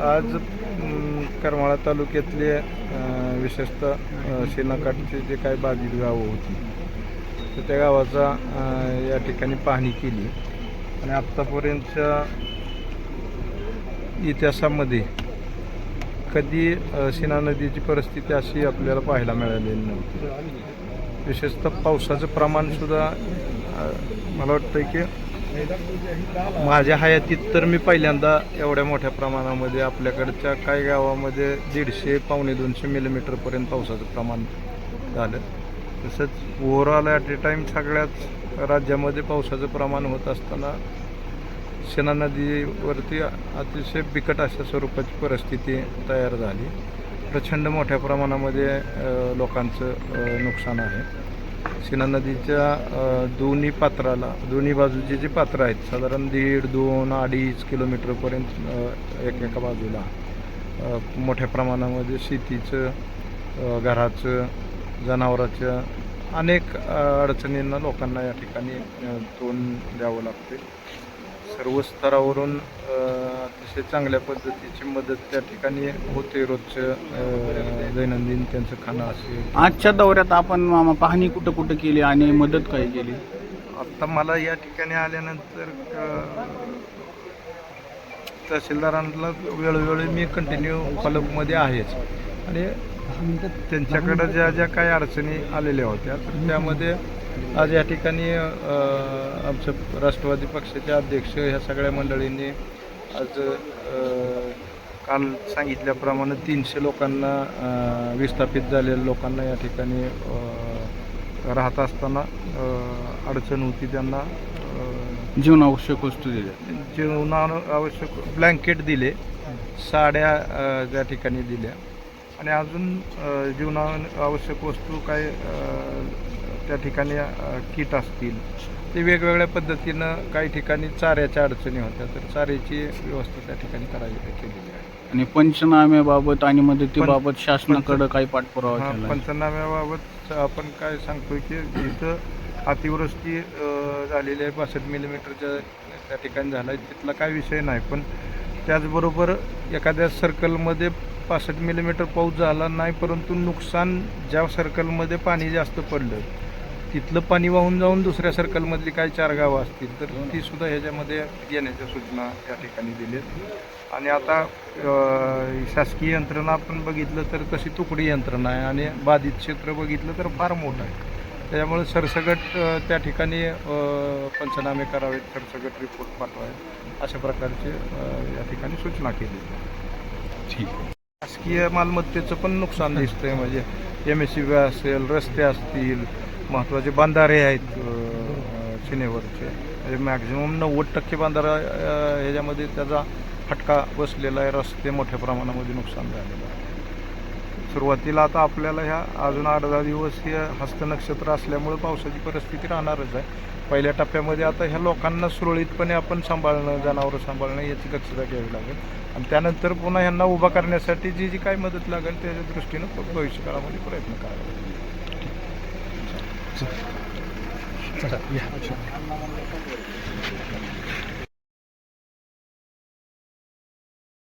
आज करमाळा तालुक्यातले विशेषतः अं, जे काही बाधित गावं होती तर त्या गावाचा या ठिकाणी पाहणी केली. आणि आत्तापर्यंतच्या इतिहासामध्ये कधी सिना नदीची परिस्थिती अशी आपल्याला पाहायला मिळालेली नव्हती. विशेषतः पावसाचं प्रमाणसुद्धा मला वाटतं की माझ्या हयातीत तर मी पहिल्यांदा एवढ्या मोठ्या प्रमाणामध्ये आपल्याकडच्या काही गावामध्ये दीडशे पावणे दोनशे मिलीमीटरपर्यंत पावसाचं प्रमाण झालं. तसंच ओव्हरऑल ॲट ए टाईम सगळ्याच राज्यामध्ये पावसाचं प्रमाण होत असताना सेना नदीवरती अतिशय बिकट अशा स्वरूपाची परिस्थिती तयार झाली. प्रचंड मोठ्या प्रमाणामध्ये लोकांचं नुकसान आहे. शिना नदीच्या दोन्ही पात्राला दोन्ही बाजूचे जे पात्र आहेत साधारण दीड दोन अडीच किलोमीटरपर्यंत एकमेका बाजूला. मोठ्या प्रमाणामध्ये शेतीचं घराचं जनावराचं अनेक अडचणींना लोकांना या ठिकाणी तोंड द्यावं लागते. सर्व स्तरावरून अतिशय चांगल्या पद्धतीची मदत त्या ठिकाणी होते रोजचं दैनंदिन त्यांचं खाणं असेल. आजच्या दौऱ्यात आपण मामा पाहणी कुठं कुठं केली आणि मदत काय केली? आता मला या ठिकाणी आल्यानंतर तहसीलदारांना वेळोवेळी मी कंटिन्यू फॉलोअपमध्ये आहेच. आणि त्यांच्याकडं ज्या ज्या काही अडचणी आलेल्या होत्या तर त्यामध्ये आज या ठिकाणी अ, आमच्या राष्ट्रवादी पक्षाचे अध्यक्ष ह्या सगळ्या मंडळींनी आज काल सांगितल्याप्रमाणे तीनशे लोकांना विस्थापित झालेल्या लोकांना या ठिकाणी राहत असताना अडचण होती त्यांना जीवनावश्यक वस्तू दिल्या. जेवणा आवश्यक ब्लँकेट दिले साड्या त्या ठिकाणी दिल्या. आणि अजून जीवना आवश्यक वस्तू काय त्या ठिकाणी किट असतील. ते वेगवेगळ्या पद्धतीनं काही ठिकाणी चाऱ्याच्या अडचणी होत्या. तर चाऱ्याची व्यवस्था त्या ठिकाणी करावी केलेली आहे. आणि पंचनाम्याबाबत आणि मदतीबाबत शासनाकडे काही पाठपुरावा हा, केला पंचनाम्याबाबत आपण काय सांगतोय की इथं अतिवृष्टी अ, झालेली आहे पासष्ट मिलीमीटरच्या त्या ठिकाणी झाला आहे तिथला काय विषय नाही. पण त्याचबरोबर एखाद्या सर्कलमध्ये पासष्ट मिलीमीटर पाऊस झाला नाही परंतु नुकसान ज्या सर्कलमध्ये पाणी जास्त पडलं तिथलं पाणी वाहून जाऊन दुसऱ्या सर्कलमधली काही चार गावं असतील तर ती सुद्धा ह्याच्यामध्ये येण्याच्या सूचना या ठिकाणी दिल्यात. आणि आता शासकीय यंत्रणा आपण बघितलं तर तशी तुकडी यंत्रणा आहे आणि बाधित क्षेत्र बघितलं तर फार मोठं आहे. त्याच्यामुळे सरसगट त्या ठिकाणी पंचनामे करावेत सरसगट रिपोर्ट पाठवावेत अशा प्रकारचे या ठिकाणी सूचना केली. ठीक शासकीय मालमत्तेचं पण नुकसान दिसतंय म्हणजे एम एस सी बी असेल रस्ते असतील महत्त्वाचे बांधारे आहेत सीनेवरचे. म्हणजे मॅक्झिमम नव्वद टक्के बांधारा ह्याच्यामध्ये त्याचा फटका बसलेला आहे रस्ते मोठ्या प्रमाणामध्ये नुकसान झालेलं आहे. सुरुवातीला आता आपल्याला ह्या अजून अर्धा दिवस हे हस्तनक्षत्र असल्यामुळे पावसाची परिस्थिती राहणारच आहे. पहिल्या टप्प्यामध्ये आता ह्या लोकांना सुरळीतपणे आपण सांभाळणं जनावरं सांभाळणं याची दक्षता घ्यावी लागेल. आणि त्यानंतर पुन्हा ह्यांना उभा करण्यासाठी जी जी काय मदत लागेल त्याच्या दृष्टीनं भविष्यकाळामध्ये प्रयत्न करावे लागेल. 这这厉害了去。